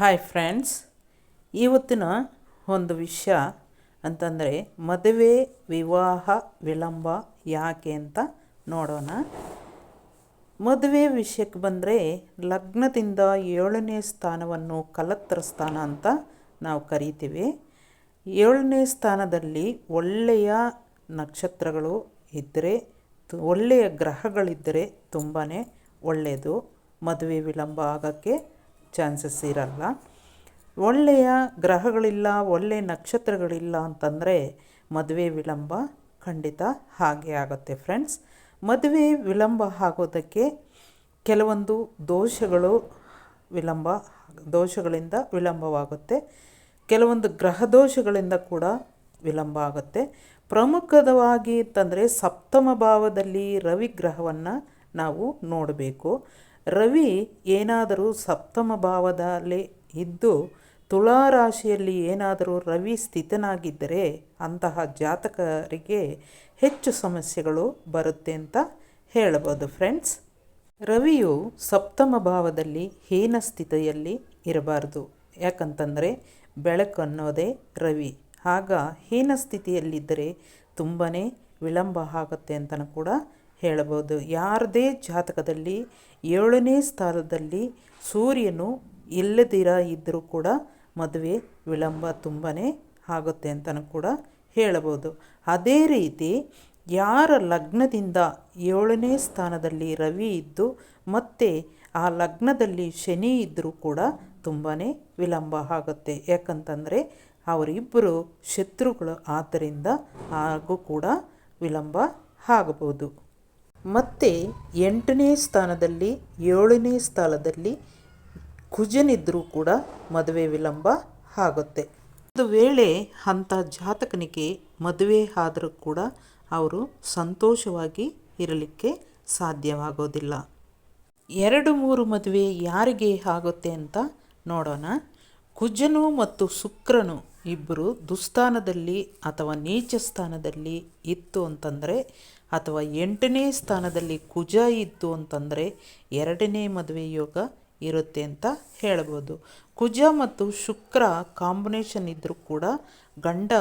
Hi friends ಇವತ್ತಿನ ಒಂದು ವಿಷಯ ಅಂತಂದರೆ ಮದುವೆ, ವಿವಾಹ, ವಿಳಂಬ ಯಾಕೆ ಅಂತ ನೋಡೋಣ. ಮದುವೆ ವಿಷಯಕ್ಕೆ ಬಂದರೆ ಲಗ್ನದಿಂದ ಏಳನೇ ಸ್ಥಾನವನ್ನು ಕಲತ್ರ ಸ್ಥಾನ ಅಂತ ನಾವು ಕರಿತೀವಿ. ಏಳನೇ ಸ್ಥಾನದಲ್ಲಿ ಒಳ್ಳೆಯ ನಕ್ಷತ್ರಗಳು ಇದ್ದರೆ ಒಳ್ಳೆಯ ಗ್ರಹಗಳಿದ್ದರೆ ತುಂಬಾ ಒಳ್ಳೆಯದು. ಮದುವೆ ವಿಳಂಬ ಆಗೋಕ್ಕೆ ಚಾನ್ಸಸ್ ಇರಲ್ಲ. ಒಳ್ಳೆಯ ಗ್ರಹಗಳಿಲ್ಲ ಒಳ್ಳೆಯ ನಕ್ಷತ್ರಗಳಿಲ್ಲ ಅಂತಂದರೆ ಮದುವೆ ವಿಳಂಬ ಖಂಡಿತ ಹಾಗೆ ಆಗುತ್ತೆ ಫ್ರೆಂಡ್ಸ್. ಮದುವೆ ವಿಳಂಬ ಆಗೋದಕ್ಕೆ ಕೆಲವೊಂದು ದೋಷಗಳು ವಿಳಂಬ, ದೋಷಗಳಿಂದ ವಿಳಂಬವಾಗುತ್ತೆ. ಕೆಲವೊಂದು ಗ್ರಹ ದೋಷಗಳಿಂದ ಕೂಡ ವಿಳಂಬ ಆಗುತ್ತೆ. ಪ್ರಮುಖವಾಗಿ ಅಂತಂದರೆ ಸಪ್ತಮ ಭಾವದಲ್ಲಿ ರವಿಗ್ರಹವನ್ನು ನಾವು ನೋಡಬೇಕು. ರವಿ ಏನಾದರೂ ಸಪ್ತಮ ಭಾವದಲ್ಲಿ ಇದ್ದು ತುಳಾರಾಶಿಯಲ್ಲಿ ಏನಾದರೂ ರವಿ ಸ್ಥಿತನಾಗಿದ್ದರೆ ಅಂತಹ ಜಾತಕರಿಗೆ ಹೆಚ್ಚು ಸಮಸ್ಯೆಗಳು ಬರುತ್ತೆ ಅಂತ ಹೇಳಬಹುದು ಫ್ರೆಂಡ್ಸ್. ರವಿಯು ಸಪ್ತಮ ಭಾವದಲ್ಲಿ ಹೀನ ಸ್ಥಿತಿಯಲ್ಲಿ ಇರಬಾರ್ದು. ಯಾಕಂತಂದರೆ ಬೆಳಕು ಅನ್ನೋದೇ ರವಿ. ಆಗ ಹೀನ ಸ್ಥಿತಿಯಲ್ಲಿದ್ದರೆ ತುಂಬಾ ವಿಳಂಬ ಆಗುತ್ತೆ ಅಂತಲೂ ಕೂಡ ಹೇಳ್ಬೋದು ಯಾರದೇ ಜಾತಕದಲ್ಲಿ ಏಳನೇ ಸ್ಥಾನದಲ್ಲಿ ಸೂರ್ಯನು ಇಲ್ಲದಿರ ಇದ್ದರೂ ಕೂಡ ಮದುವೆ ವಿಳಂಬ ತುಂಬಾ ಆಗುತ್ತೆ ಅಂತಲೂ ಕೂಡ ಹೇಳಬಹುದು. ಅದೇ ರೀತಿ ಯಾರ ಲಗ್ನದಿಂದ ಏಳನೇ ಸ್ಥಾನದಲ್ಲಿ ರವಿ ಇದ್ದು ಮತ್ತೆ ಆ ಲಗ್ನದಲ್ಲಿ ಶನಿ ಇದ್ದರೂ ಕೂಡ ತುಂಬಾ ವಿಳಂಬ ಆಗುತ್ತೆ. ಯಾಕಂತಂದರೆ ಅವರಿಬ್ಬರು ಶತ್ರುಗಳು ಆದ್ದರಿಂದ ಹಾಗೂ ಕೂಡ ವಿಳಂಬ ಆಗಬಹುದು. ಮತ್ತು ಎಂಟನೇ ಸ್ಥಾನದಲ್ಲಿ, ಏಳನೇ ಸ್ಥಾನದಲ್ಲಿ ಕುಜನಿದ್ದರೂ ಕೂಡ ಮದುವೆ ವಿಳಂಬ ಆಗುತ್ತೆ. ಒಂದು ವೇಳೆ ಅಂಥ ಜಾತಕನಿಗೆ ಮದುವೆ ಆದರೂ ಕೂಡ ಅವರು ಸಂತೋಷವಾಗಿ ಇರಲಿಕ್ಕೆ ಸಾಧ್ಯವಾಗೋದಿಲ್ಲ. ಎರಡು ಮೂರು ಮದುವೆ ಯಾರಿಗೆ ಆಗುತ್ತೆ ಅಂತ ನೋಡೋಣ. ಕುಜನು ಮತ್ತು ಶುಕ್ರನು ಇಬ್ಬರು ದುಸ್ಥಾನದಲ್ಲಿ ಅಥವಾ ನೀಚ ಸ್ಥಾನದಲ್ಲಿ ಇತ್ತು ಅಂತಂದರೆ, ಅಥವಾ ಎಂಟನೇ ಸ್ಥಾನದಲ್ಲಿ ಕುಜ ಇತ್ತು ಅಂತಂದರೆ ಎರಡನೇ ಮದುವೆ ಯೋಗ ಇರುತ್ತೆ ಅಂತ ಹೇಳ್ಬೋದು. ಕುಜ ಮತ್ತು ಶುಕ್ರ ಕಾಂಬಿನೇಷನ್ ಇದ್ದರೂ ಕೂಡ ಗಂಡ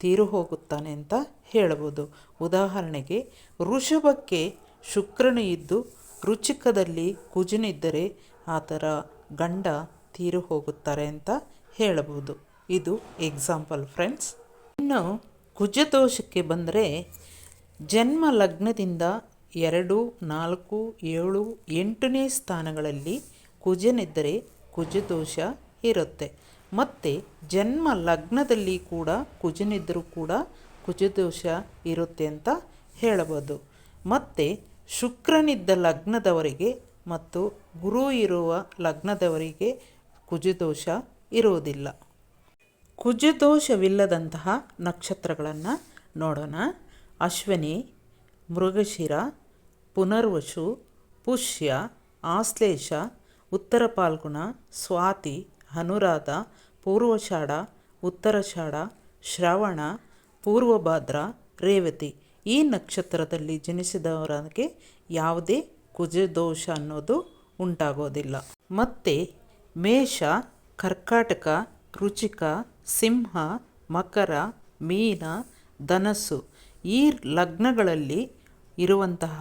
ತೀರು ಹೋಗುತ್ತಾನೆ ಅಂತ ಹೇಳ್ಬೋದು. ಉದಾಹರಣೆಗೆ, ಋಷಭಕ್ಕೆ ಶುಕ್ರನು ಇದ್ದು ರುಚಿಕದಲ್ಲಿ ಕುಜನಿದ್ದರೆ ಆ ಥರ ಗಂಡ ತೀರು ಹೋಗುತ್ತಾರೆ ಅಂತ ಹೇಳಬಹುದು. ಇದು ಎಕ್ಸಾಂಪಲ್ ಫ್ರೆಂಡ್ಸ್ ಇನ್ನು ಕುಜದೋಷಕ್ಕೆ ಬಂದರೆ ಜನ್ಮ ಲಗ್ನದಿಂದ ಎರಡು, ನಾಲ್ಕು, ಏಳು, ಎಂಟನೇ ಸ್ಥಾನಗಳಲ್ಲಿ ಕುಜನಿದ್ದರೆ ಕುಜದೋಷ ಇರುತ್ತೆ. ಮತ್ತು ಜನ್ಮ ಲಗ್ನದಲ್ಲಿ ಕೂಡ ಕುಜನಿದ್ದರೂ ಕೂಡ ಕುಜದೋಷ ಇರುತ್ತೆ ಅಂತ ಹೇಳಬಹುದು. ಮತ್ತು ಶುಕ್ರನಿದ್ದ ಲಗ್ನದವರಿಗೆ ಮತ್ತು ಗುರು ಇರುವ ಲಗ್ನದವರಿಗೆ ಕುಜದೋಷ ಇರುವುದಿಲ್ಲ. ಕುಜದೋಷವಿಲ್ಲದಂತಹ ನಕ್ಷತ್ರಗಳನ್ನು ನೋಡೋಣ. ಅಶ್ವಿನಿ, ಮೃಗಶಿರ ಪುನರ್ವಶು ಪುಷ್ಯ, ಆಶ್ಲೇಷ, ಉತ್ತರ ಪಾಲ್ಗುಣ, ಸ್ವಾತಿ, ಅನುರಾಧ, ಪೂರ್ವಷಾಢ, ಉತ್ತರಷಾಢ, ಶ್ರವಣ, ಪೂರ್ವಭಾದ್ರ, ರೇವತಿ. ಈ ನಕ್ಷತ್ರದಲ್ಲಿ ಜನಿಸಿದವರಿಗೆ ಯಾವುದೇ ಕುಜದೋಷ ಅನ್ನೋದು ಉಂಟಾಗೋದಿಲ್ಲ. ಮತ್ತು ಮೇಷ, ಕರ್ಕಾಟಕ, ರುಚಿಕ, ಸಿಂಹ, ಮಕರ, ಮೀನ, ಧನಸ್ಸು. ಈ ಲಗ್ನಗಳಲ್ಲಿ ಇರುವಂತಹ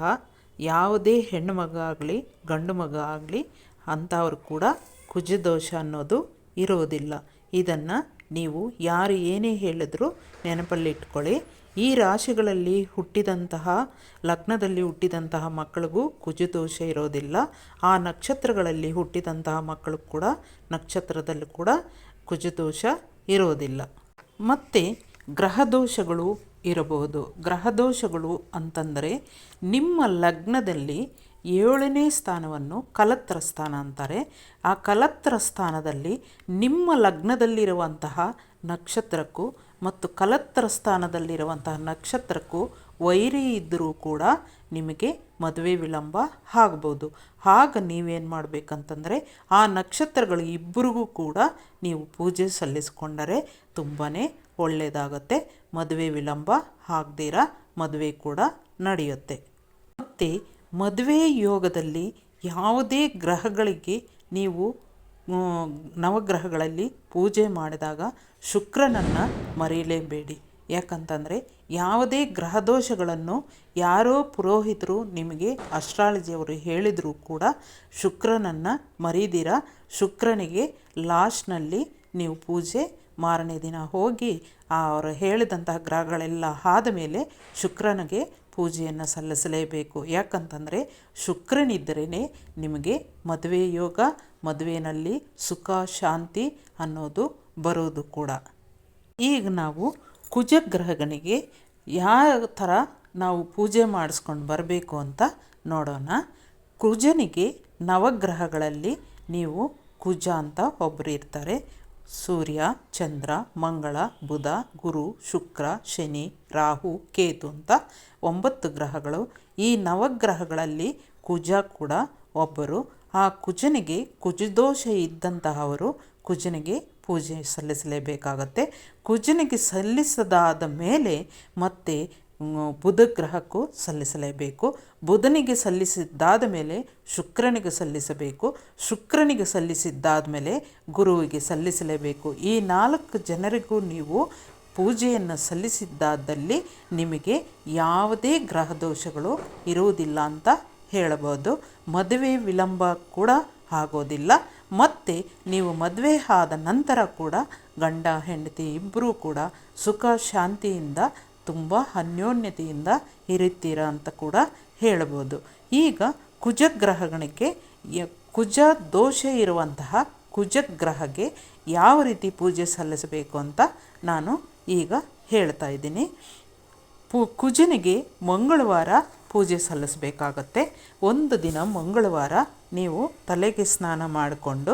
ಯಾವುದೇ ಹೆಣ್ಣು ಮಗ ಆಗಲಿ, ಗಂಡು ಮಗ ಆಗಲಿ, ಅಂಥವ್ರು ಕೂಡ ಕುಜದೋಷ ಅನ್ನೋದು ಇರೋದಿಲ್ಲ ಇದನ್ನು ನೀವು ಯಾರು ಏನೇ ಹೇಳಿದ್ರೂ ನೆನಪಲ್ಲಿಟ್ಕೊಳ್ಳಿ ಈ ರಾಶಿಗಳಲ್ಲಿ ಹುಟ್ಟಿದಂತಹ, ಲಗ್ನದಲ್ಲಿ ಹುಟ್ಟಿದಂತಹ ಮಕ್ಕಳಿಗೂ ಕುಜದೋಷ ಇರೋದಿಲ್ಲ. ಆ ನಕ್ಷತ್ರಗಳಲ್ಲಿ ಹುಟ್ಟಿದಂತಹ ಮಕ್ಕಳು ಕೂಡ, ನಕ್ಷತ್ರದಲ್ಲಿ ಕೂಡ ಕುಜದೋಷ ಇರೋದಿಲ್ಲ. ಮತ್ತು ಗ್ರಹದೋಷಗಳು ಇರಬಹುದು. ಗ್ರಹದೋಷಗಳು ಅಂತಂದರೆ ನಿಮ್ಮ ಲಗ್ನದಲ್ಲಿ ಏಳನೇ ಸ್ಥಾನವನ್ನು ಕಲತ್ರ ಸ್ಥಾನ ಅಂತಾರೆ. ಆ ಕಲತ್ರ ಸ್ಥಾನದಲ್ಲಿ ನಿಮ್ಮ ಲಗ್ನದಲ್ಲಿರುವಂತಹ ನಕ್ಷತ್ರಕ್ಕೂ ಮತ್ತು ಕಲತ್ರ ಸ್ಥಾನದಲ್ಲಿರುವಂತಹ ನಕ್ಷತ್ರಕ್ಕೂ ವೈರಿ ಇದ್ದರೂ ಕೂಡ ನಿಮಗೆ ಮದುವೆ ವಿಳಂಬ ಆಗ್ಬೋದು. ಆಗ ನೀವೇನು ಮಾಡಬೇಕಂತಂದರೆ ಆ ನಕ್ಷತ್ರಗಳು ಇಬ್ಬರಿಗೂ ಕೂಡ ನೀವು ಪೂಜೆ ಸಲ್ಲಿಸಿಕೊಂಡರೆ ತುಂಬಾ ಒಳ್ಳೆಯದಾಗತ್ತೆ ಮದುವೆ ವಿಳಂಬ ಆಗದಿರ ಮದುವೆ ಕೂಡ ನಡೆಯುತ್ತೆ. ಮತ್ತು ಮದುವೆ ಯೋಗದಲ್ಲಿ ಯಾವುದೇ ಗ್ರಹಗಳಿಗೆ ನೀವು ನವಗ್ರಹಗಳಲ್ಲಿ ಪೂಜೆ ಮಾಡಿದಾಗ ಶುಕ್ರನನ್ನು ಮರೆಯಲೇಬೇಡಿ. ಯಾಕಂತಂದರೆ ಯಾವುದೇ ಗ್ರಹದೋಷಗಳನ್ನು ಯಾರೋ ಪುರೋಹಿತರು ನಿಮಗೆ ಅಸ್ಟ್ರಾಲಜಿಯವರು ಹೇಳಿದರೂ ಕೂಡ ಶುಕ್ರನನ್ನು ಮರೀದಿರ, ಶುಕ್ರನಿಗೆ ಲಾಸ್ಟ್ನಲ್ಲಿ ನೀವು ಪೂಜೆ ಮಾರನೇ ದಿನ ಹೋಗಿ ಅವರು ಹೇಳಿದಂತಹ ಗ್ರಹಗಳೆಲ್ಲ ಆದ ಮೇಲೆ ಶುಕ್ರನಿಗೆ ಪೂಜೆಯನ್ನು ಸಲ್ಲಿಸಲೇಬೇಕು. ಯಾಕಂತಂದರೆ ಶುಕ್ರನಿದ್ದರೇ ನಿಮಗೆ ಮದುವೆ ಯೋಗ ಮದುವೆಯಲ್ಲಿ ಸುಖ, ಶಾಂತಿ ಅನ್ನೋದು ಬರೋದು ಕೂಡ. ಈಗ ನಾವು ಕುಜಗ್ರಹಗಳಿಗೆ ಯಾವ ಥರ ನಾವು ಪೂಜೆ ಮಾಡಿಸ್ಕೊಂಡು ಬರಬೇಕು ಅಂತ ನೋಡೋಣ. ಕುಜನಿಗೆ ನವಗ್ರಹಗಳಲ್ಲಿ ನೀವು ಕುಜ ಅಂತ ಒಬ್ಬರು ಇರ್ತಾರೆ. ಸೂರ್ಯ, ಚಂದ್ರ, ಮಂಗಳ, ಬುಧ, ಗುರು, ಶುಕ್ರ, ಶನಿ, ರಾಹು, ಕೇತು ಅಂತ ಒಂಬತ್ತು ಗ್ರಹಗಳು. ಈ ನವಗ್ರಹಗಳಲ್ಲಿ ಕುಜ ಕೂಡ ಒಬ್ಬರು. ಆ ಕುಜನಿಗೆ ಕುಜದೋಷ ಇದ್ದಂತಹವರು ಕುಜನಿಗೆ ಪೂಜೆ ಸಲ್ಲಿಸಲೇಬೇಕಾಗತ್ತೆ. ಕುಜನಿಗೆ ಸಲ್ಲಿಸದಾದ ಮೇಲೆ ಮತ್ತೆ ಬುಧ ಗ್ರಹಕ್ಕೂ ಸಲ್ಲಿಸಲೇಬೇಕು. ಬುಧನಿಗೆ ಸಲ್ಲಿಸಿದ್ದಾದ ಮೇಲೆ ಶುಕ್ರನಿಗೆ ಸಲ್ಲಿಸಬೇಕು. ಶುಕ್ರನಿಗೆ ಸಲ್ಲಿಸಿದ್ದಾದ ಮೇಲೆ ಗುರುವಿಗೆ ಸಲ್ಲಿಸಲೇಬೇಕು. ಈ ನಾಲ್ಕು ಜನರಿಗೂ ನೀವು ಪೂಜೆಯನ್ನು ಸಲ್ಲಿಸಿದ್ದಾದಲ್ಲಿ ನಿಮಗೆ ಯಾವುದೇ ಗ್ರಹ ದೋಷಗಳು ಇರುವುದಿಲ್ಲ ಅಂತ ಹೇಳಬಹುದು. ಮದುವೆ ವಿಳಂಬ ಕೂಡ ಆಗೋದಿಲ್ಲ. ಮತ್ತು ನೀವು ಮದುವೆ ಆದ ನಂತರ ಕೂಡ ಗಂಡ, ಹೆಂಡತಿ ಇಬ್ಬರೂ ಕೂಡ ಸುಖ, ಶಾಂತಿಯಿಂದ ತುಂಬ ಅನ್ಯೋನ್ಯತೆಯಿಂದ ಇರುತ್ತೀರ ಅಂತ ಕೂಡ ಹೇಳ್ಬೋದು ಈಗ ಕುಜ ಗ್ರಹಗಳಿಗೆ ಕುಜ ದೋಷ ಇರುವಂತಹ ಕುಜಗ್ರಹಕ್ಕೆ ಯಾವ ರೀತಿ ಪೂಜೆ ಸಲ್ಲಿಸಬೇಕು ಅಂತ ನಾನು ಈಗ ಹೇಳ್ತಾ ಇದ್ದೀನಿ. ಪೂ, ಕುಜನಿಗೆ ಮಂಗಳವಾರ ಪೂಜೆ ಸಲ್ಲಿಸಬೇಕಾಗತ್ತೆ. ಒಂದು ದಿನ ಮಂಗಳವಾರ ನೀವು ತಲೆಗೆ ಸ್ನಾನ ಮಾಡಿಕೊಂಡು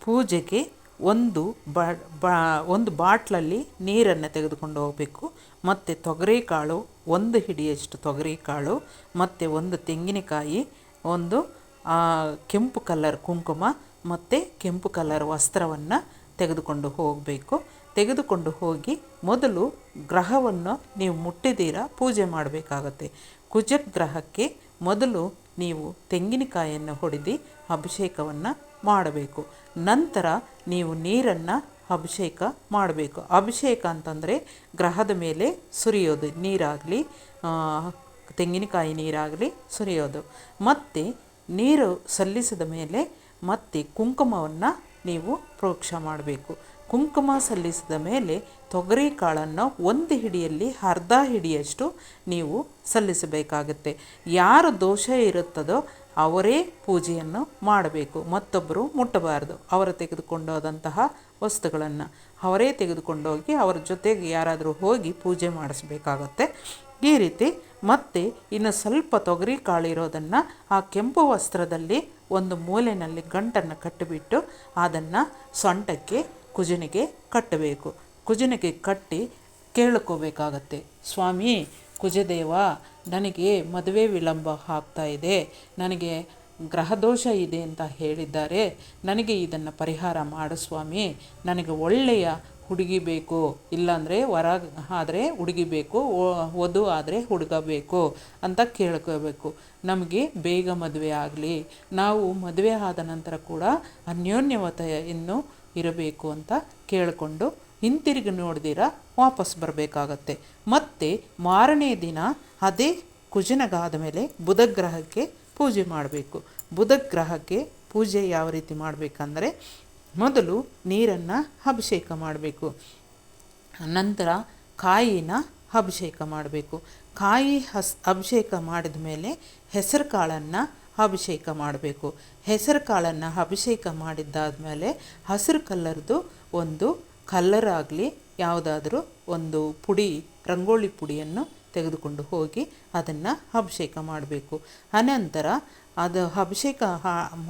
ಪೂಜೆಗೆ ಒಂದು ಬ ಬ, ಒಂದು ಬಾಟ್ಲಲ್ಲಿ ನೀರನ್ನು ತೆಗೆದುಕೊಂಡು ಹೋಗಬೇಕು. ಮತ್ತು ತೊಗರಿಕಾಳು ಒಂದು ಹಿಡಿಯಷ್ಟು ತೊಗರಿಕಾಳು ಮತ್ತು ಒಂದು ತೆಂಗಿನಕಾಯಿ, ಒಂದು ಕೆಂಪು ಕಲರ್ ಕುಂಕುಮ, ಮತ್ತು ಕೆಂಪು ಕಲರ್ ವಸ್ತ್ರವನ್ನು ತೆಗೆದುಕೊಂಡು ಹೋಗಬೇಕು. ತೆಗೆದುಕೊಂಡು ಹೋಗಿ ಮೊದಲು ಗ್ರಹವನ್ನು ನೀವು ಮುಟ್ಟಿದ್ದೀರ, ಪೂಜೆ ಮಾಡಬೇಕಾಗತ್ತೆ. ಕುಜಗ್ರಹಕ್ಕೆ ಮೊದಲು ನೀವು ತೆಂಗಿನಕಾಯಿಯನ್ನು ಹೊಡೆದು ಅಭಿಷೇಕವನ್ನು ಮಾಡಬೇಕು. ನಂತರ ನೀವು ನೀರನ್ನು ಅಭಿಷೇಕ ಮಾಡಬೇಕು. ಅಭಿಷೇಕ ಅಂತಂದರೆ ಗ್ರಹದ ಮೇಲೆ ಸುರಿಯೋದು. ನೀರಾಗಲಿ ತೆಂಗಿನಕಾಯಿ ನೀರಾಗಲಿ ಸುರಿಯೋದು. ಮತ್ತು ನೀರು ಸಲ್ಲಿಸಿದ ಮೇಲೆ ಮತ್ತೆ ಕುಂಕುಮವನ್ನು ನೀವು ಪ್ರೋಕ್ಷ ಮಾಡಬೇಕು. ಕುಂಕುಮ ಸಲ್ಲಿಸಿದ ಮೇಲೆ ತೊಗರಿ ಕಾಳನ್ನು ಒಂದು ಹಿಡಿಯಲ್ಲಿ ಅರ್ಧ ಹಿಡಿಯಷ್ಟು ನೀವು ಸಲ್ಲಿಸಬೇಕಾಗುತ್ತೆ. ಯಾರು ದೋಷ ಇರುತ್ತದೋ ಅವರೇ ಪೂಜೆಯನ್ನು ಮಾಡಬೇಕು. ಮತ್ತೊಬ್ಬರು ಮುಟ್ಟಬಾರದು. ಅವರು ತೆಗೆದುಕೊಂಡೋದಂತಹ ವಸ್ತುಗಳನ್ನು ಅವರೇ ತೆಗೆದುಕೊಂಡೋಗಿ ಅವರ ಜೊತೆಗೆ ಯಾರಾದರೂ ಹೋಗಿ ಪೂಜೆ ಮಾಡಿಸ್ಬೇಕಾಗತ್ತೆ. ಈ ರೀತಿ ಮತ್ತೆ ಇನ್ನು ಸ್ವಲ್ಪ ತೊಗರಿ ಕಾಳಿರೋದನ್ನು ಆ ಕೆಂಪು ವಸ್ತ್ರದಲ್ಲಿ ಒಂದು ಮೂಲೆಯಲ್ಲಿ ಗಂಟನ್ನು ಕಟ್ಟಿಬಿಟ್ಟು ಅದನ್ನು ಸೊಂಟಕ್ಕೆ, ಕುಜನಿಗೆ ಕಟ್ಟಬೇಕು. ಕುಜನಿಗೆ ಕಟ್ಟಿ ಕೇಳ್ಕೋಬೇಕಾಗತ್ತೆ. ಸ್ವಾಮಿ ಕುಜದೇವ, ನನಗೆ ಮದುವೆ ವಿಳಂಬ ಆಗ್ತಾ ಇದೆ, ನನಗೆ ಗ್ರಹದೋಷ ಇದೆ ಅಂತ ಹೇಳಿದ್ದಾರೆ, ನನಗೆ ಇದನ್ನು ಪರಿಹಾರ ಮಾಡು ಸ್ವಾಮಿ, ನನಗೆ ಒಳ್ಳೆಯ ಹುಡುಗಿ ಬೇಕು, ಇಲ್ಲಾಂದರೆ ವರ, ಆದರೆ ಹುಡುಗಿ ಬೇಕು ವಧು ಆದರೆ ಹುಡುಗ ಬೇಕು ಅಂತ ಕೇಳ್ಕೋಬೇಕು. ನಮಗೆ ಬೇಗ ಮದುವೆ ಆಗಲಿ, ನಾವು ಮದುವೆ ಆದ ನಂತರ ಕೂಡ ಅನ್ಯೋನ್ಯವತೆಯನ್ನು ಇರಬೇಕು ಅಂತ ಕೇಳಿಕೊಂಡು ಹಿಂತಿರುಗಿ ನೋಡ್ದಿರ, ವಾಪಸ್ ಬರಬೇಕಾಗತ್ತೆ. ಮತ್ತೆ ಮಾರನೇ ದಿನ ಅದೇ ಕುಜನಗಾದ ಮೇಲೆ ಬುಧಗ್ರಹಕ್ಕೆ ಪೂಜೆ ಮಾಡಬೇಕು. ಬುಧಗ್ರಹಕ್ಕೆ ಪೂಜೆ ಯಾವ ರೀತಿ ಮಾಡಬೇಕಂದ್ರೆ, ಮೊದಲು ನೀರನ್ನು ಅಭಿಷೇಕ ಮಾಡಬೇಕು. ನಂತರ ಕಾಯಿನ ಅಭಿಷೇಕ ಮಾಡಬೇಕು. ಕಾಯಿ ಹಸ್, ಅಭಿಷೇಕ ಮಾಡಿದ ಮೇಲೆ ಹೆಸರು ಕಾಳನ್ನು ಅಭಿಷೇಕ ಮಾಡಬೇಕು. ಹೆಸರು ಕಾಳನ್ನು ಅಭಿಷೇಕ ಮಾಡಿದ್ದಾದಮೇಲೆ ಹಸಿರು ಕಲ್ಲರ್ದು ಒಂದು ಕಲ್ಲರ್ ಆಗಲಿ ಯಾವುದಾದ್ರೂ ಒಂದು ಪುಡಿ, ರಂಗೋಲಿ ಪುಡಿಯನ್ನು ತೆಗೆದುಕೊಂಡು ಹೋಗಿ ಅದನ್ನು ಅಭಿಷೇಕ ಮಾಡಬೇಕು. ಅನಂತರ ಅದು ಅಭಿಷೇಕ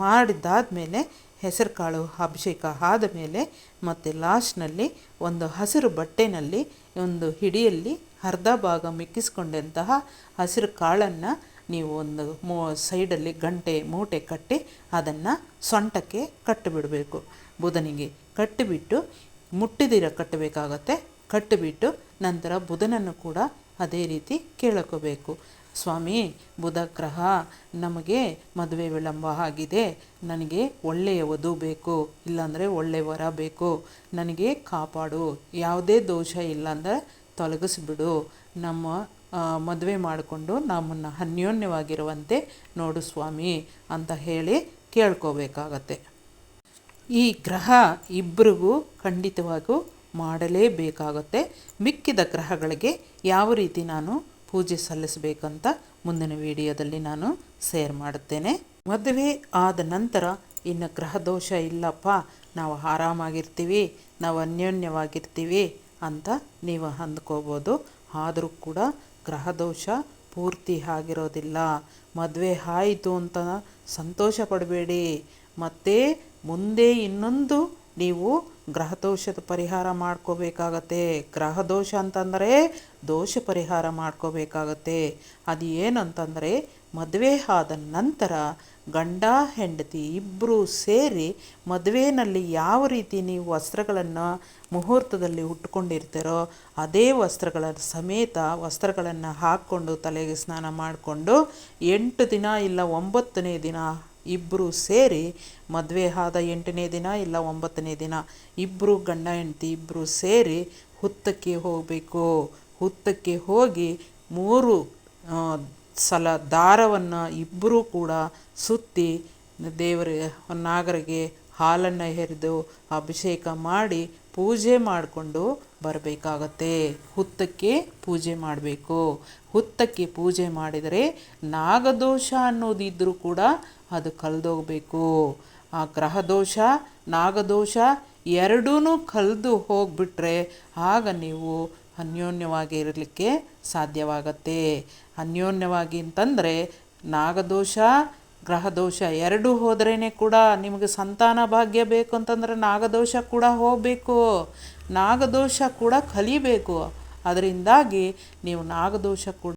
ಮಾಡಿದ್ದಾದಮೇಲೆ ಹೆಸರು ಕಾಳು ಅಭಿಷೇಕ ಆದ ಮೇಲೆ ಮತ್ತು ಲಾಸ್ಟ್ನಲ್ಲಿ ಒಂದು ಹಸಿರು ಬಟ್ಟೆನಲ್ಲಿ ಒಂದು ಹಿಡಿಯಲ್ಲಿ ಅರ್ಧ ಭಾಗ ಮಿಕ್ಕಿಸ್ಕೊಂಡಂತಹ ಹಸಿರು ಕಾಳನ್ನು ನೀವು ಒಂದು ಮೂ, ಸೈಡಲ್ಲಿ ಗಂಟೆ ಮೂಟೆ ಕಟ್ಟಿ ಅದನ್ನು ಸೊಂಟಕ್ಕೆ ಕಟ್ಟಿಬಿಡಬೇಕು ಬುಧನಿಗೆ ಕಟ್ಟಿಬಿಟ್ಟು ಮುಟ್ಟಿದಿರ ಕಟ್ಟಬೇಕಾಗತ್ತೆ. ಕಟ್ಟಿಬಿಟ್ಟು ನಂತರ ಬುಧನನ್ನು ಕೂಡ ಅದೇ ರೀತಿ ಕೇಳ್ಕೋಬೇಕು. ಸ್ವಾಮಿ, ಬುಧ ಗ್ರಹ ನಮಗೆ ಮದುವೆ ವಿಳಂಬ ಆಗಿದೆ. ನನಗೆ ಒಳ್ಳೆಯ ವಧು ಬೇಕು. ಇಲ್ಲಾಂದರೆ ಒಳ್ಳೆಯ ವರ ಬೇಕು. ನನಗೆ ಕಾಪಾಡು. ಯಾವುದೇ ದೋಷ ಇಲ್ಲಾಂದರೆ ತೊಲಗಿಸ್ಬಿಡು. ನಮ್ಮ ಮದುವೆ ಮಾಡಿಕೊಂಡು ನಮ್ಮನ್ನು ಅನ್ಯೋನ್ಯವಾಗಿರುವಂತೆ ನೋಡು ಸ್ವಾಮಿ ಅಂತ ಹೇಳಿ ಕೇಳ್ಕೋಬೇಕಾಗತ್ತೆ. ಈ ಗ್ರಹ ಇಬ್ಬರಿಗೂ ಖಂಡಿತವಾಗೂ ಮಾಡಲೇಬೇಕಾಗುತ್ತೆ ಮಿಕ್ಕಿದ ಗ್ರಹಗಳಿಗೆ ಯಾವ ರೀತಿ ನಾನು ಪೂಜೆ ಸಲ್ಲಿಸಬೇಕಂತ ಮುಂದಿನ ವಿಡಿಯೋದಲ್ಲಿ ನಾನು ಶೇರ್ ಮಾಡುತ್ತೇನೆ. ಮದುವೆ ಆದ ನಂತರ, ಇನ್ನು ಗ್ರಹ ದೋಷ ಇಲ್ಲಪ್ಪ, ನಾವು ಆರಾಮಾಗಿರ್ತೀವಿ, ನಾವು ಅನ್ಯೋನ್ಯವಾಗಿರ್ತೀವಿ ಅಂತ ನೀವು ಅಂದ್ಕೋಬೋದು. ಆದರೂ ಕೂಡ ಗ್ರಹ ದೋಷ ಪೂರ್ತಿ ಆಗಿರೋದಿಲ್ಲ. ಮದುವೆ ಆಯಿತು ಅಂತ ಸಂತೋಷ ಪಡಬೇಡಿ. ಮತ್ತು ಮುಂದೆ ಇನ್ನೊಂದು ನೀವು ಗ್ರಹದೋಷದ ಪರಿಹಾರ ಮಾಡ್ಕೋಬೇಕಾಗತ್ತೆ. ಗ್ರಹದೋಷ ಅಂತಂದರೆ ದೋಷ ಪರಿಹಾರ ಮಾಡ್ಕೋಬೇಕಾಗತ್ತೆ. ಅದು ಏನಂತಂದರೆ ಮದುವೆ ಆದ ನಂತರ ಗಂಡ, ಹೆಂಡತಿ ಇಬ್ಬರೂ ಸೇರಿ ಮದುವೆಯಲ್ಲಿ ಯಾವ ರೀತಿ ನೀವು ವಸ್ತ್ರಗಳನ್ನು ಮುಹೂರ್ತದಲ್ಲಿ ಉಟ್ಕೊಂಡಿರ್ತೀರೋ ಅದೇ ವಸ್ತ್ರಗಳ ಸಮೇತ ವಸ್ತ್ರಗಳನ್ನು ಹಾಕ್ಕೊಂಡು ತಲೆಗೆ ಸ್ನಾನ ಮಾಡಿಕೊಂಡು ಎಂಟು ದಿನ ಇಲ್ಲ ಒಂಬತ್ತನೇ ದಿನ ಇಬ್ಬರು ಸೇರಿ ಮದುವೆ ಆದ ಎಂಟನೇ ದಿನ ಇಲ್ಲ ಒಂಬತ್ತನೇ ದಿನ. ಇಬ್ಬರು ಗಂಡ ಹೆಂಡತಿ ಇಬ್ಬರು ಸೇರಿ ಹುತ್ತಕ್ಕೆ ಹೋಗಬೇಕು. ಹುತ್ತಕ್ಕೆ ಹೋಗಿ ಮೂರು ಸಲ ದಾರವನ್ನು ಇಬ್ಬರೂ ಕೂಡ ಸುತ್ತಿ ದೇವರ, ನಾಗರಿಗೆ ಹಾಲನ್ನು ಹೆರೆದು ಅಭಿಷೇಕ ಮಾಡಿ ಪೂಜೆ ಮಾಡಿಕೊಂಡು ಬರಬೇಕಾಗತ್ತೆ. ಹುತ್ತಕ್ಕೆ ಪೂಜೆ ಮಾಡಬೇಕು. ಹುತ್ತಕ್ಕೆ ಪೂಜೆ ಮಾಡಿದರೆ ನಾಗದೋಷ ಅನ್ನೋದಿದ್ದರೂ ಕೂಡ ಅದು ಕಳೆದೋಗ್ಬೇಕು. ಆ ಗ್ರಹದೋಷ, ನಾಗದೋಷ ಎರಡೂ ಕಳೆದು ಹೋಗಿಬಿಟ್ರೆ ಆಗ ನೀವು ಅನ್ಯೋನ್ಯವಾಗಿ ಇರಲಿಕ್ಕೆ ಸಾಧ್ಯವಾಗತ್ತೆ. ಅನ್ಯೋನ್ಯವಾಗಿ ಅಂತಂದರೆ ನಾಗದೋಷ, ಗ್ರಹದೋಷ ಎರಡೂ ಹೋದ್ರೇ ಕೂಡ ನಿಮಗೆ ಸಂತಾನ ಭಾಗ್ಯ ಬೇಕು ಅಂತಂದರೆ ನಾಗದೋಷ ಕೂಡ ಹೋಗಬೇಕು. ನಾಗದೋಷ ಕೂಡ ಕಲಿಬೇಕು. ಅದರಿಂದಾಗಿ ನೀವು ನಾಗದೋಷ ಕೂಡ